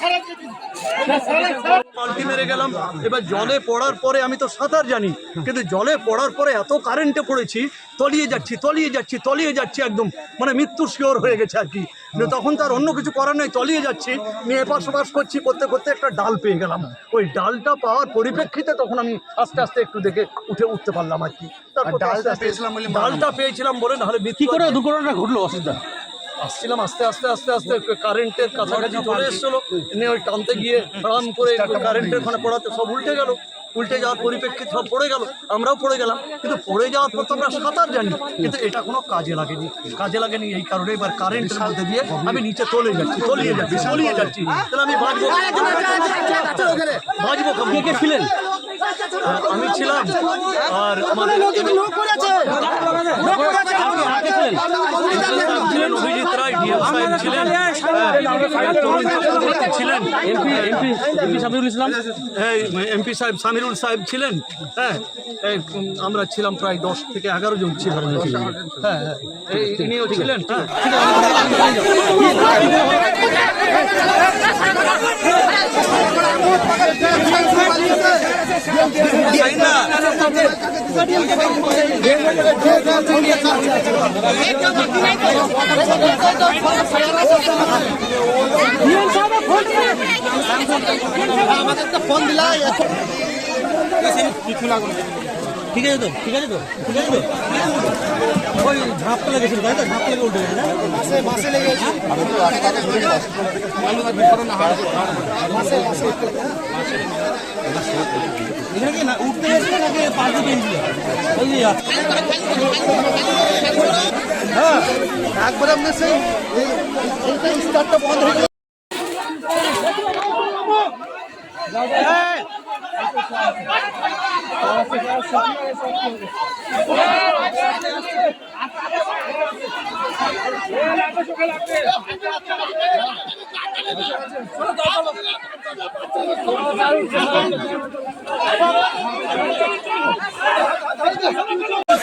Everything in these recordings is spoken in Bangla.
সারা সারা পাল্টি মেরে গেলাম। এবার জলে পড়ার পরে আমি তো সাঁতার জানি কিন্তু জলে পড়ার পরে এত কারেন্টে পড়েছি তলিয়ে যাচ্ছি তলিয়ে যাচ্ছি তলিয়ে যাচ্ছি একদম মানে মৃত্যুর শিওর হয়ে গেছে আর কি। তখন তার অন্য কিছু করার নেই তলিয়ে যাচ্ছি নিয়ে এপাশ ওপাশ করছি করতে করতে একটা ডাল পেয়ে গেলাম। ওই ডালটা পাওয়ার পরিপ্রেক্ষিতে তখন আমি আস্তে আস্তে একটু দেখে উঠে উঠতে পারলাম আর কি। তারপর ডালটা পেয়েছিলাম বলে ডালটা পেয়েছিলাম বলে নাহলে কি করে দুর্ঘটনাটা ঘটলো অসুবিধা? আসছিলাম আস্তে আস্তে আস্তে আস্তে কারেন্টের কাছাকাছি চলে এসেছিল নিয়ে ওই টানতে গিয়ে আরাম করে কারেন্টের ওখানে পড়াতে সব উল্টে গেল উল্টে যাওয়ার পরিপ্রেক্ষিতে সব পড়ে গেল আমরাও পড়ে গেলাম কিন্তু পড়ে যাওয়ার পর তো আমরা সাঁতার জানি কিন্তু এটা কোনো কাজে লাগেনি কাজে লাগেনি এই কারণে এবার কারেন্টের মধ্যে দিয়ে আমি নিচে তলে যাচ্ছি তলিয়ে যাচ্ছি তলিয়ে যাচ্ছি তাহলে আমি বাঁচবো বাঁচবো কে কে ছিলেন আমি ছিলাম আর আমাদের সাহেব ছিলেন? হ্যাঁ, ছিলেন। MP MP MP Samirul Islam. MP সাহেব সামিরুল সাহেব ছিলেন। হ্যাঁ আমরা ছিলাম প্রায় দশ থেকে এগারো জন ছিলাম। হ্যাঁ হ্যাঁ। এই- ইনিও ছিলেন? হ্যাঁ। ঠিক আছে তো ঠিক আছে তো ঠিক আছে তো ওই ঝাঁপটা লেগেছিল তাই তো ঝাঁপটা লেগে উঠে গেছে এখানে কি না উঠতে গেছিল নাকি পাল্টে পেয়েছিল ওই হ্যাঁ। একবার আপনার সেই এই- এইটা স্টার্টটা বন্ধ হয়ে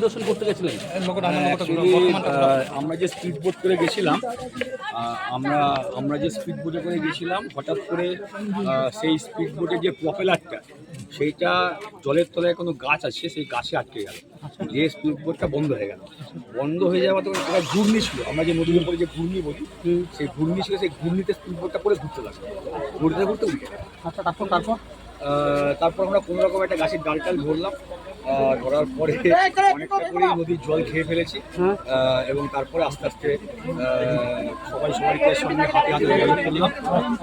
পরিদর্শন করতে গেছিলেন? আমরা যে স্পিড বোট করে গেছিলাম আমরা আমরা যে স্পিড বোটে করে গেছিলাম হঠাৎ করে সেই স্পিড বোটের যে প্রপেলারটা সেইটা জলের তলায় কোনো গাছ আছে সেই গাছে আটকে গেল। যে স্পিড বোটটা বন্ধ হয়ে গেল। বন্ধ হয়ে যাওয়া তো একটা ঘূর্ণি ছিল। আমরা যে নদীর উপরে যে ঘূর্ণি বলি সেই ঘূর্ণি ছিল সেই ঘূর্ণিতে স্পিড বোটটা পরে ঘুরতে লাগল। ঘুরতে ঘুরতে উঠে আচ্ছা তারপর তারপর? তারপর আমরা কোনো রকম একটা গাছের ডাল টাল ধরলাম ধরার পরে অনেকটা করেই নদীর জল খেয়ে ফেলেছি। আহ, এবং তারপরে আস্তে আস্তে সবাই সবাইকে সঙ্গে হাতে হাতে জল ফেললাম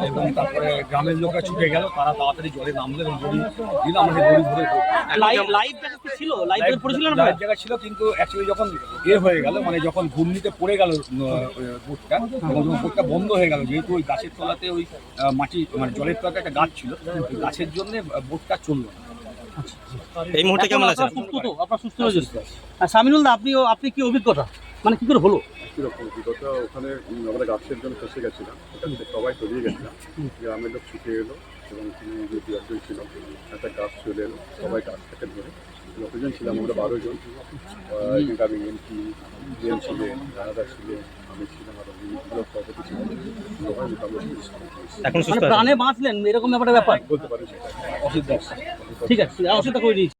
এবং তারপরে গ্রামের লোকরা ছুটে গেল তারা তাড়াতাড়ি জলে নামলো এবং দড়ি দিল আমাদের দড়ি ধরে লাইভ ছিল? লাইভ জায়গা ছিল কিন্তু অ্যাকচুয়ালি যখন এ হয়ে গেল মানে যখন ঘূর্ণিতে পড়ে গেল বোটটা বোটটা বন্ধ হয়ে গেল। যেহেতু ওই গাছের তলাতে ওই মাটি মানে জলের তলাতে একটা গাছ ছিল গাছের জন্য বোটটা চলল এই মুহূর্তে কেমন আছেন? সুস্থ তো আপনার সুস্থ হয়েছে আর সামিনুল দা আপনি আপনি কি অভিজ্ঞতা? মানে কি করে হলো? কীরকম অভিজ্ঞতা? ওখানে আমরা গাছের জন্য ফেসে গেছিলাম। সবাই তলিয়ে গেছিলাম। গ্রামের লোক ছুটে এলো। এবং তিনি যে একজন ছিল একটা গাছ চলে এলো সবাই গাছ থেকে ধরে যতজন ছিলাম আমরা বারো জন। আমি এমপি ডিএম ছিলেন রানাদা ছিলেন আমি ছিলাম আরও বিভিন্ন সভাপতি ছিলেন সবাই মোটামুটি এখন মানে? প্রাণে বাঁচলেন এরকম ব্যাপারটা ব্যাপার? বলতে পারি সেটা। ঠিক আছে অসুবিধা করে দিয়েছি।